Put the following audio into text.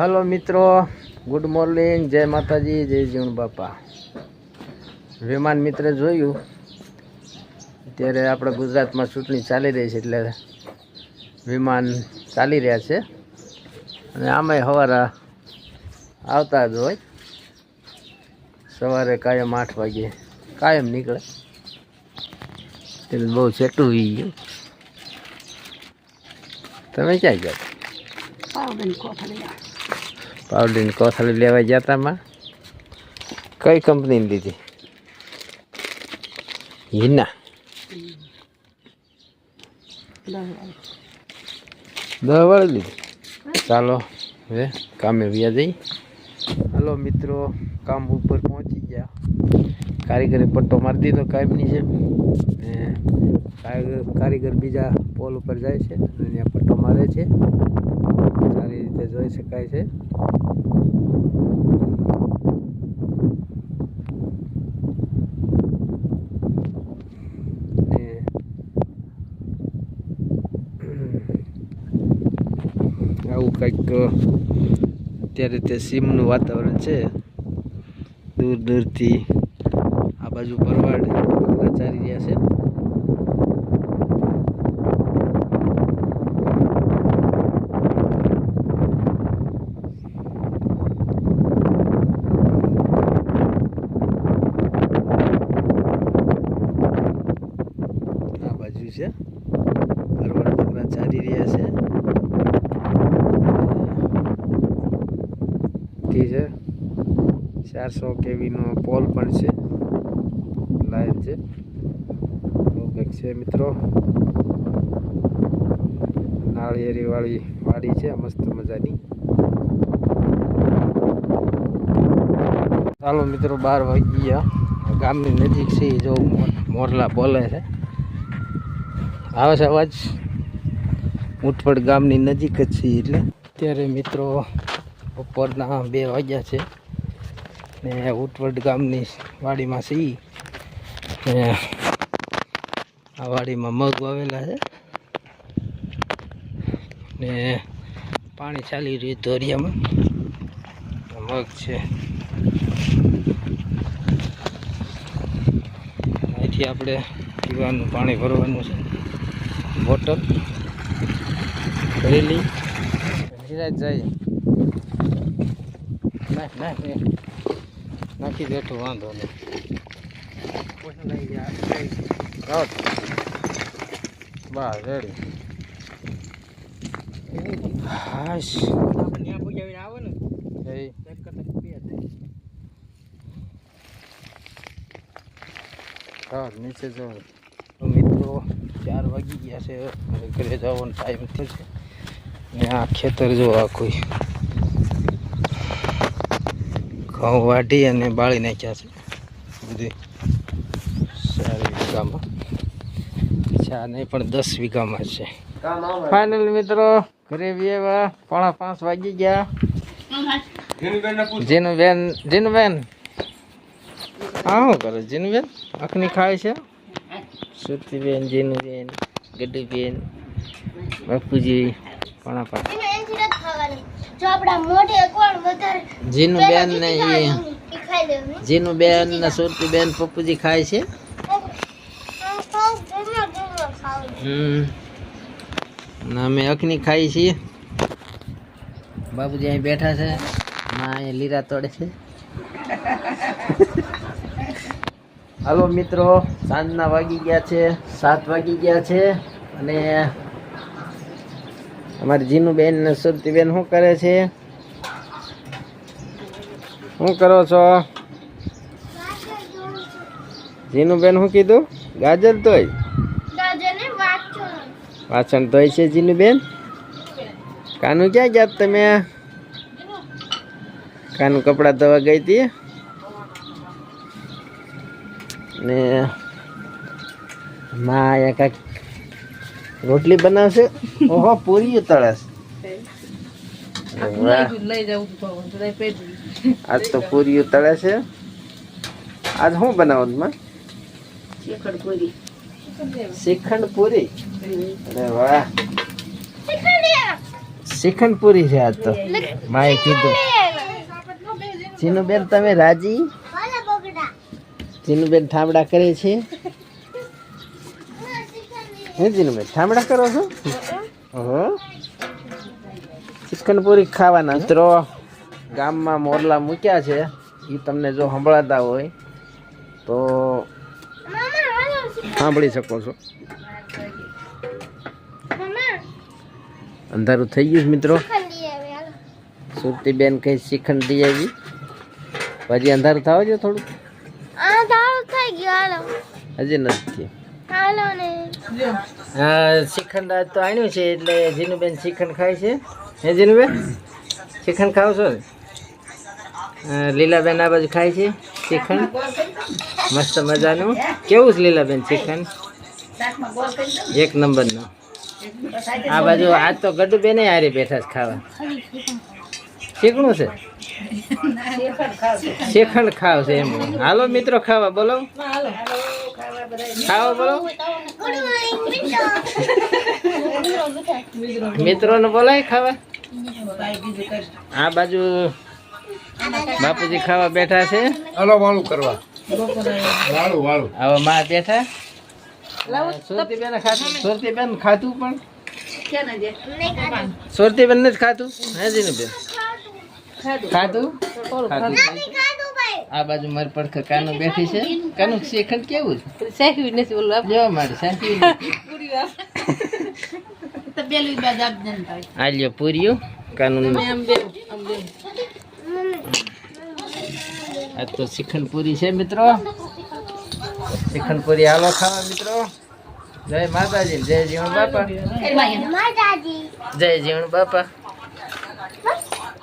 Hello મિત્રો, good morning, જય માતાજી, જય જીવણ બાપા. વિમાન મિત્રે જોયું અત્યારે આપણે ગુજરાતમાં ચૂંટણી ચાલી રહી છે એટલે વિમાન ચાલી રહ્યા છે. અને આમાંય સવારે આવતા જ હોય. સવારે કાયમ આઠ વાગે કાયમ નીકળે. એટલે બહુ છેટું વી ગયું. તમે ક્યાં ગયા? પાવડીની કોથળી લેવા ગયા હતા માં કઈ કંપનીની લીધી? હિના. દવા વાળી લીધી? ચાલો, હવે કામે વ્યા જઈ. હલો મિત્રો, કામ ઉપર પહોંચી ગયા. કારીગરે પટ્ટો મારી દીધો, કાયમની છે. કારીગર બીજા પોલ ઉપર જાય છે. અને પટ્ટો મારે છે સારી રીતે જોઈ શકાય છે. આવું કંઈક અત્યારે તે સીમનું વાતાવરણ છે. દૂર દૂરથી આ બાજુ પરવાડ ચાલી રહ્યા છે. આ છે. ભરવાડ બકરા ચારી રહ્યા છે. છે. ચારસો કેવીનો પોલ પણ છે. લાઈન છે. કંઈક છે મિત્રો. નાળિયેરીવાળી વાડી છે. મસ્ત મજાની. ચાલો મિત્રો, બાર વાગી ગયા ગામની નજીક છે જો મોરલા બોલે છે. આવે છે અવાજ? ઉઠવડ ગામની નજીક જ છે એટલે. અત્યારે મિત્રો બપોરના બે વાગ્યા છે. ને ઉઠવડ ગામની વાડીમાં સી ને આ વાડીમાં મગ વાવેલા છે. ને પાણી ચાલી રહ્યું ધોરિયામાં મગ છે. અહીંથી આપણે પીવાનું પાણી ભરવાનું છે. બોટલ ભરેલી નિરાજ જાય. નાખ નાખ નાખ. બેઠો વાંધો નહીં. બસ, રેડી. હાશ. એ. રાવત નીચે તો મિત્રો ચાર વાગી ગયા છે. ઘરે જવાનો ટાઈમ થયો છે. ને આ ખેતર જો આ કોઈ ઘઉં વાઢી અને બાળી નાખ્યા છે. બધી સારી વીઘામાં. અચ્છા નહીં પણ દસ વીઘામાં છે. ફાઇનલ મિત્રો, ઘરે વ્યવા પોણા પાંચ વાગી ગયા. જીનુબેન જીનુબેન હા શું કરે? જીનુબેન અખની ખાય છે? સુરતીબેન જીનુબેન ગડુબેન બાપુજી પોણા જીનુબેન ને ઈ ઈ બેન ને જીનુબેન ને સુરતીબેન પપ્પુજી ખાય છે. અમે અખની ખાઈ છીએ. બાપુજી અહીં બેઠા છે. માં અહીં લીરા તોડે છે. હાલો મિત્રો સાંજના વાગી ગયા છે સાત વાગી ગયા છે અને અમારી જીનુબેન ને સુરતીબેન શું કરે છે? શું કરો છો? જીનુબેન શું કીધું? ગાજર તોય વાસણ ધોય છે જીનુબેન કાનું ક્યાં ગયા તમે? કાનું કપડાં ધોવા ગઈ હતી? ને માં અહીંયા કાંઈક રોટલી બનાવશે? ઓહો પૂરી તળસ આજ તો પૂરી તળે છે. આજ શું બનાવું માં? શ્રીખંડ પૂરી અરે વાહ. શ્રીખંડ પૂરી છે આજ તો. માએ કીધું. બેન તમે રાજી? ચીનુબેન ઠામડા કરે છે? હે ચીનુબેન ઠામડા કરો છો? ઓહો. શ્રીખંડ પૂરી ખાવાના મિત્રો ગામમાં મોરલા મૂક્યા છે. એ તમને જો સંભળાતા હોય તો સાંભળી શકો છો. અંધારું થઈ ગયું છે મિત્રો. સુરતીબેન કઈ શ્રીખંડ દઈ આવી? પછી અંધારું થવા જો થોડું આ દાળ થઈ ગયો હાલો હજી નથી. હા શ્રીખંડ આજ તો આણ્યું છે એટલે જીનુબેન શ્રીખંડ ખાય છે. હે જીનુબેન? શ્રીખંડ ખાવ છો? લીલાબેન આ બાજુ ખાય છે શ્રીખંડ મસ્ત મજાનું. કેવું છે લીલાબેન શ્રીખંડ એક નંબરનું. આ બાજુ આજ તો ગડુબેને હારે બેઠા છે ખાવા. શીખણું છે? શ્રીખંડ ખાવ છે. એમ. હાલો મિત્રો ખાવા બોલો. ખાવા બોલો. મિત્રો ને મિત્રોને બોલાય ખાવા. આ બાજુ બાપુજી ખાવા બેઠા છે. હલો વાળું કરવા. વાળું વાળું. હવે માં બેઠા. સુરતીબેન ખાતું સુરતીબેન ખાતું પણ. સુરતીબેન નથી ખાતું. હે ખાતું ખાધું? ભાઈ. આ બાજુ મારી પડખે કાનું બેઠી છે. કાનું શ્રીખંડ કેવું છે? જો મારે શેખવી આ લ્યો પૂર્યું કાનું આ તો શ્રીખંડ પૂરી છે મિત્રો. શિખંડપુરી પૂરી હાલો ખાવા મિત્રો. જય માતાજી જય જીવણ બાપા. જય જીવણ બાપા.